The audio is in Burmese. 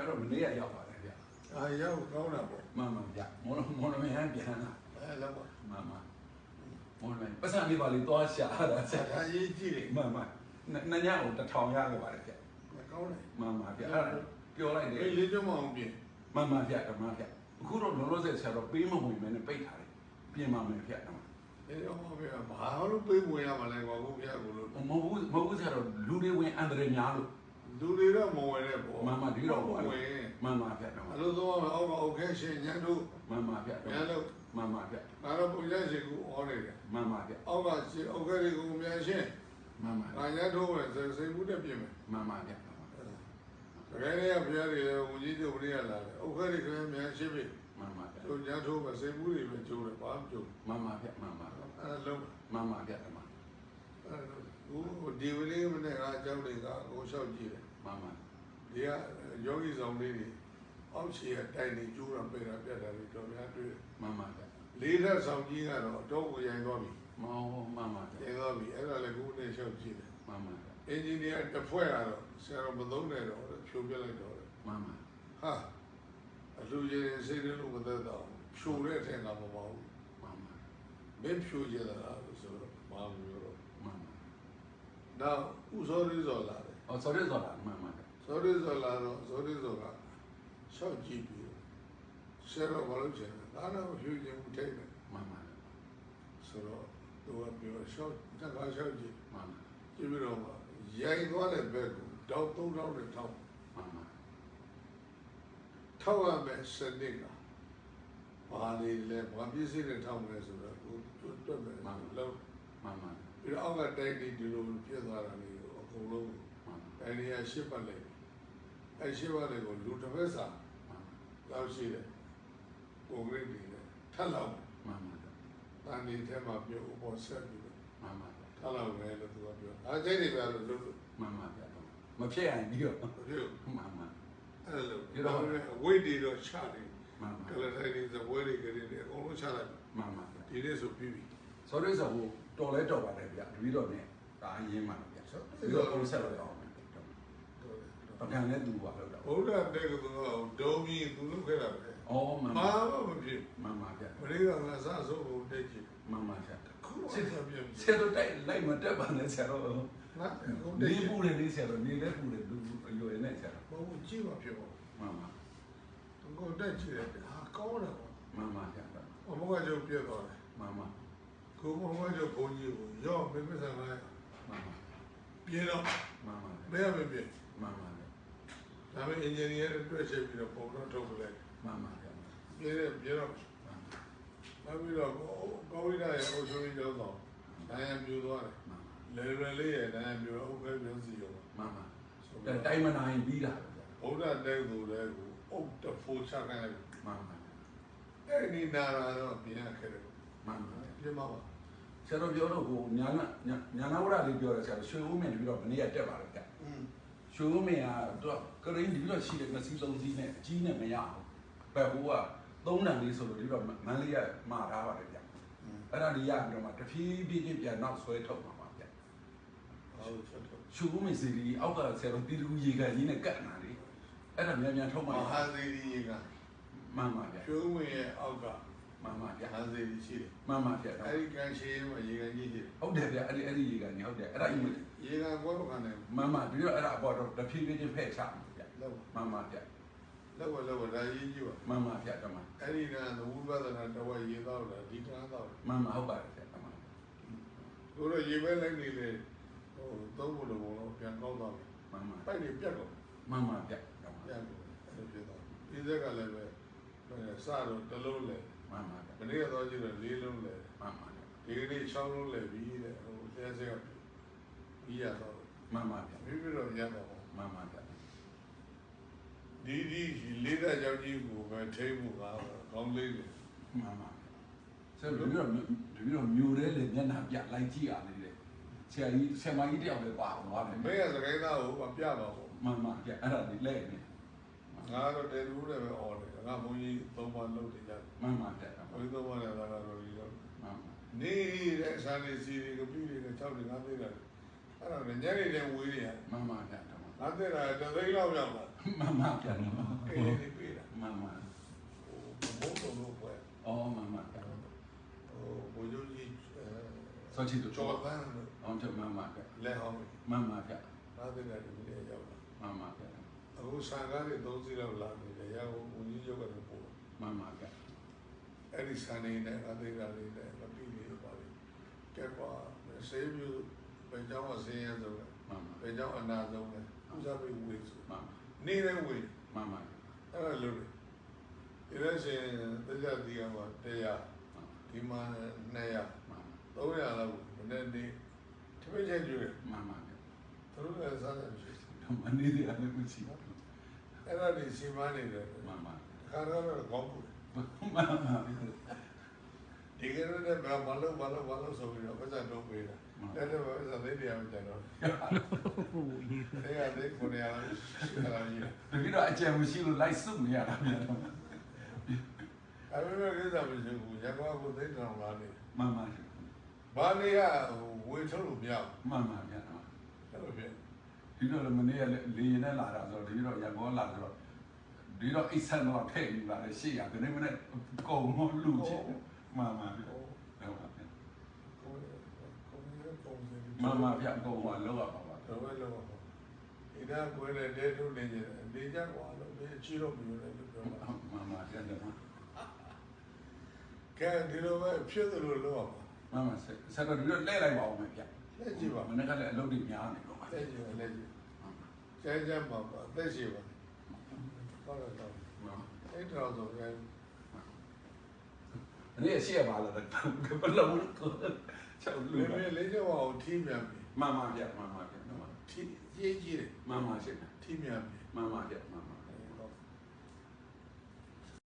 ဗျာတော့မနေ့ကရောက်ပါတယ်ဗျာအာရောက်ကောင်းတာပေါ့မှန်မှန်ဗျာမော်လမော်လမဟန်ပြန်လာအဲလောက်ပါမှန်မှန်မော်လမပတ်စံလေးပါလေးသွားရှာတာစဆက်က်ထားရေးကြည့်တယ်မှန်မှန်နှစ်ညကိုတစ်ထောင်ရခဲ့ပါတယ်ဗျာကောင်းတယ်မှန်မှန်ဗျာအဲ့ဒါပြောလိုက်တယ်အေးလေးကျမအောင်ပြင်မှန်မှန်ဗျာဓမ္မဗျာအခုတော့လောလောဆယ်ဆရာတော့ပေးမဝင်မဲနဲ့ပိတ်ထားတယ်ပြင်ပါမယ်ဗျာဓမ္မအေးတော့ဗျာဘာလို့ပြေးဝင်ရမလဲကွာဘုရားကိုလို့မဟုတ်ဘူးမဟုတ်ဘူးဆရာတော့လူတွေဝင်အန္တရာယ်များလို့ လူတွေတော့မဝင်တဲ့ပေါ့မှန်မှန်ဒီတော့ဝင်မှန်မှန်ဗျာဓမ္မအလို့တော့အောက်ကအောက်ခဲရှင်ညံတို့မှန်မှန်ဗျာဓမ္မညံတို့မှန်မှန်ဗျာငါတော့ပုံရရှိကူဟောနေတယ်မှန်မှန်ဗျာအောက်ကရှင်အောက်ခဲတွေကိုမြန်ရှင်းမှန်မှန်ငါညံတို့ဝင်စိတ်မှုတက်ပြင်မယ်မှန်မှန်ဗျာတကယ်လည်းဘုရားတွေဝင်ကြီးတို့ဘုရားလာတယ်အောက်ခဲတွေကမြန်ရှင်းပြီမှန်မှန်ဗျာတို့ညံတို့ပဲစိတ်မှုတွေပဲကျိုးတယ်ဘာမှကျိုးမှန်မှန်ဗျာမှန်မှန်အဲလုံးမှန်မှန်ဗျာဓမ္မဟိုဒီဝလေးမနဲ့ကအကြောင်းတွေကကိုလျှောက်ကြည့်တယ် မှန်မှန်ဒီကယောဂီဆောင်လေးတွေအောက်ခြေကတိုင်နေကျိုးတာပိတ်တာပြတ်တာတွေတော်များတွေ့တယ်မှန်မှန်ဗျာလေးထပ်ဆောင်ကြီးကတော့တော့ကိုရိုင်းသွားပြီမောမှန်မှန်ဗျာရိုင်းသွားပြီအဲ့ဒါလည်းခုနေလျှောက်ကြည့်တယ်မှန်မှန်ဗျာအင်ဂျင်နီယာတစ်ဖွဲ့ကတော့ဆရာတော်မသုံးနဲ့တော့ဖြိုပြလိုက်တော့တယ်မှန်မှန်ဟာအလူကြီးစိတ်လို့မသက်တော့ဖြိုတဲ့အထက်ကမပေါ့ဘူးမှန်မှန်မင်းဖြိုကြတာလို့ဆိုတော့မာမပြောတော့မှန်မှန်နောက်ဥစောရိဇော်လာ တယ်အော် sorry ဆိုတာမှန်မှန်ဗျာဇောရိဇော်လာတော့ဇောရိဇော်ကရှောက်ကြည့်ပြီးဆရာတော်ဘာလို့ချင်လဲဒါတော့ဖြိုခြင်းမထိတ်တယ်မှန်မှန်ဆိုတော့သူကပြောရှောက်တက်ကားရှောက်ကြည့်မှန်မှန်ကြည့်ပြီးတော့ရိုက်သွားတဲ့ဘက်ကိုတောက်သုံးတောက်နဲ့ထောက်မှန်မှန်ထောက်ရမယ်စနစ်ကဘာလေးလဲဘာပစ္စည်းနဲ့ထောက်မလဲဆိုတော့ကိုတွတ်မယ်လောက်မှန်မှန်ပြီးတော့အောက်ကတိုက်ပြီးဒီလိုပြည့်သွားတာလေးကိုအကုန်လုံးမှန် အဲဒီကရှစ်ပတ်လိုက်အဲရှစ်ပတ်လိုက်ကိုလူတစ်ဖက်စာမှန်လောက်ရှိတယ်ကိုဂရိတ်တွေနဲ့ထပ်လောက်မှန်မှန်တန်ဒီထဲမှာပြုတ်အပေါ်ဆက်ပြီးတော့မှန်မှန်ထပ်လောက်မယ်လို့သူကပြောအားစိတ်တွေပဲလို့လို့မှန်မှန်ဗျာမဖြစ်ရင်ပြီးတော့ပြုတ်မှန်မှန်အဲ့လိုဒါပေမဲ့ဝိတ်တွေတော့ချတယ်မှန်မှကန်လထိုင်တွေသပွဲတွေကလေးတွေအကုန်လုံးချလိုက်မှန်မှန်ဒီနေ့ဆိုပြီးပြီ sorry ဆိုဟိုတော်လဲတော်ပါတယ်ဗျာတပီတော့နဲ့ဒါအရင်မှန်ဗျာပြီးတော့ကိုဆက်လို့ရအောင် ပကံနဲ့သူပါလို့တော့ဘုရားတဲ့ကသူကဒုံကြီးသူလုပ်ခဲ့တာပဲအော်မှန်မာမှန်မမဖြစ်မှန်မှန်ဗျာမလေးကငါစဆိုးဖို့တက်ကြည့်မှန်မှန်ဗျာခုမှစစ်ဆက်ပြန်ပြီဆရာတို့တိုက်လိုက်မတက်ပါနဲ့ဆရာတို့ငါကုန်တနေက်ကြည့်ပူတယ်လေးဆရာတို့နေလဲပူတယ်လူအရွယ်နဲ့ဆရာတို့မဟုတ်ကြည့်ပါဖြစ်ပါမှန်မှန်ကုန်တက်ကြည့်တယ်ဟာကောင်းတယ်မှန်မှန်ဗျာပေါ့ဘုရားကျုပ်ပြတ်သွားတယ်မှန်မှန်ကိုဘုရားကျုပ်ဘုန်းကြီးကိုရော့မင်းမဆန်လိုက်မှန်မှန်ပြေတော့မှန်မှန်မရမပြေမှန်မှန် ဒါပေမဲ့အင်ဂျင်နီယာတွေတွေ့ချက်ပြီးတော့ပုံတော့ထုတ်ပလိုက်မှန်မှန်ဗျာပြေတယ်ပြေတော့နောက်ပြီးတော့ကောဝိဒရဲ့အုပ်ချုပ်ရေးကျောင်းဆောင်နိုင်ပြူသွားတယ်မှန်လေလွယ်လေးရဲ့နိုင်ပြူတော့ဥက္ကဋ္ဌပြောစီရောမှန်မှန်ဆိုဒါတော့တိုင်းမနိုင်ပြီးတာဗျာဘုရားတဲ့သူလည်းကိုအုတ်တဖိုးချခိုင်းလိုက်မှန်မှန်အဲ့ဒီနာရာတော့ပြင်ရခဲ့တယ်မှန်မှန်ပြင်ပါပါဆရာတို့ပြောတော့ဟိုညာနာညာနာဝရလေးပြောတယ်ဆရာတို့ရွှေဦးမင်းတပြီးတော့မနေ့ကတက်ပါတော့ဗျာอืม ရွှေဦးမင်းကတော့ကရင်းတပြီးတော့ရှိတယ်မစီသုံးစီးနဲ့အကြီးနဲ့မရအောင်ဘယ်ဟိုကသုံးတန်လေးဆိုလို့ဒီတော့မန်းလေးကမှာထားပါတယ်ဗျာอืมအဲ့ဒါဒီရပြီးတော့မှတဖြည်းဖြည်းချင်းပြန်နောက်ဆွဲထုတ်မှာပါဗျာဟုတ်ချက်တော့ရွှေဦးမင်းစီဒီအောက်ကဆရာတို့တီတူရေကန်ကြီးနဲ့ကတ်နာလေအဲ့ဒါမြန်မြန်ထုတ်မမှာဟာသီရိကမှန်ပါဗျာကျွေးဝင်ရဲ့အောက်က မှန်ပါဗျာမဟာသီရိရှိတယ်မှန်ပါဗျာအဲ့ဒီကန်ရှိမှာရေကန်ကြီးရှိတယ်ဟုတ်တယ်ဗျာအဲ့ဒီအဲ့ဒီရေကန်ကြီးဟုတ်တယ်အဲ့ဒါကြီးရေကန်ကွဲပခံတယ်မှန်ပါပြီးတော့အဲ့ဒါအပေါ်တော့တဖြည်းဖြည်းချင်းဖဲ့ချမှာဗျာလောက်မှန်ပါဗျာလောက်လောက်ဒါရေးကြည့်ပါမှန်ပါဗျာတမန်အဲ့ဒီကသဝုပဒနာတဝရေတော့တာဒီကံတော့မှန်ပါဟုတ်ပါတယ်ဗျာတမန်တို့တော့ရေပဲလိုက်နေလေဟိုသုံးဖို့လို့ဘောတော့ပြန်ကောင်းသွားပြီမှန်ပါပိုက်နေပြတ်တော့မှန်ပါဗျာတမန်ပြတ်တော့အဲ့လိုဖြစ်သွားဒီဇက်ကလည်းပဲစတော့တစ်လုံးလေ မှန်ပါဗျာမနေ့ကတော့ကြည့်တော့လေးလုံးလေမှန်ပါဗျာဒီကနေ့6လုံးလေပြီးတဲ့ဟိုဆဲဆဲကပြီးရတော့မှန်ပါဗျာပြီးပြီးတော့ရတော့မှန်ပါဗျာဒီဒီလေးတဲ့ကြောင့်ကြီးကိုပဲထိမှုကကောင်းလေးတယ်မှန်ပါဆရာတို့ပြီးတော့ပြီးတော့မြူတဲ့လေမျက်နှာပြလိုက်ကြည့်ရလေတဲ့ဆရာကြီးဆရာမကြီးတယောက်လည်းပါသွားတယ်မင်းကစကိုင်းသားကိုပြပါဘူးမှန်ပါဗျာအဲ့ဒါဒီလဲနေ ငါတော့တယ်လူလည်းပဲအော်တယ်ငါဘုန်းကြီးသုံးပါလုပ်တယ်ကြတယ်မှန်ပါဗျာဘုန်းကြီးသုံးပါလည်းသာတော့ဒီတော့မှန်ပါနေတဲ့ဆန်လေးစီတွေကပြည့်တွေက6တွေ5တွေတယ်အဲ့ဒါလည်းညနေတည်းဝေးနေရမှန်ပါဗျာတမန်ဟငါတဲ့တာတသိန်းလောက်ရောက်လာမှန်ပါဗျာကဲနေပြီလားမှန်ပါဟိုဘုံတော်လို့ပဲအော်မှန်ပါဗျာဟိုဘိုးချုပ်ကြီးအဲစောချီတို့ကျော်တန်းလို့အောင်ချမှန်ပါဗျာလက်ဟောင်းမှန်ပါဗျာငါတဲ့တာဒီနေ့ရောက်လာမှန်ပါဗျာ အခုဆန်ကားတွေ၃စီးလောက်လာနေတယ်ရအောင်ဦးကြီးရုပ်ကတော့ပို့မှန်ပါဗျာအဲ့ဒီဆန်နေနဲ့ငါတဲ့တာလေးနဲ့မပြီးနေပါဘူးကဲပါဆေးပြူဘယ်ကြောင့်ဆေးရဆုံးလဲမှန်ပါဘယ်ကြောင့်အနာဆုံးလဲဥစားပြီးဝေးဆိုမှန်ပါနေတဲ့ဝေးမှန်ပါအဲ့ဒါလို့ဒီလိုရှင်တရားဒီကမှာတရားဒီမှာ200မှန်300လောက်မနေ့နေ့တပည့်ချက်ကျွေးမှန်ပါဗျာသူတို့လည်းစားတယ်ဖြစ် မနေသေးတယ်လည်းမရှိပါဘူးအဲ့ဒါဒီစီမံနေတယ်မှန်ပါခါရတော့ကောင်းဘူးမှန်ပါဒီကနေ့လည်းဘာလို့ဘာလို့ဘာလို့ဆိုပြီးတော့ပတ်စံတော့ပေးတာအဲ့ဒါပဲပတ်စံသိတယ်အောင်ကျန်တော့အဲ့ဒါဒီကိုနေရာလားရှိလာကြီးတကယ်တော့အကြံမရှိလို့လိုက်စုနေရတာဗျာအဲ့ဒါပဲကိစ္စမရှိဘူးရကောကိုသိတယ်အောင်လားနေမှန်ပါဘာနေရဝေထုတ်လို့မရမှန်ပါဗျာဘူးအဲ့လိုဖြစ် ဒီတော့လည်းမနေ့ကလေရင်နဲ့လာတာဆိုတော့ဒီတော့ရန်ကုန်လာဆိုတော့ဒီတော့အိဆန်တော့ထည့်ပြီးပါလေရှေ့ရဒီနေ့မနေ့ကုံမလူချစ်မှန်ပါဗျာဟုတ်ပါဗျာကိုယ်ကိုယ်ရဲ့ပုံစံမှန်ပါဗျာကုံကလောက်ရပါပါတော့ပဲလို့ဒီကကိုယ်နဲ့တဲထုတ်နေကြတယ်နေကြကွာလို့ဒီအချီတော့မလို့လည်းပြောတာမှန်ပါဗျာတော့ကဲဒီလိုပဲဖြစ်သလိုလုပ်အောင်မှန်ပါဆက်ဆက်တော့ဒီတော့လဲလိုက်ပါအောင်ဗျာ လက်ကြည့်ပါမနေ့ကလည်းအလုပ်တွေများနေတော့ပါလက်ကြည့်ပါလက်ကြည့်ကျဲကျဲမှာပါသက်ရှိပါဟုတ်တယ်တော့မှန်အဲ့တော့ဆိုရင်နေ့ရှေ့ရပါလားဘယ်လိုချက်လူလေမေလေးကြောအောင်ထီးမြန်ပြီမှန်ပါဗျာမှန်ပါဗျာထီးရေးကြီးတယ်မှန်ပါရှေ့ထီးမြန်ပြီမှန်ပါဗျာမှန်ပါအ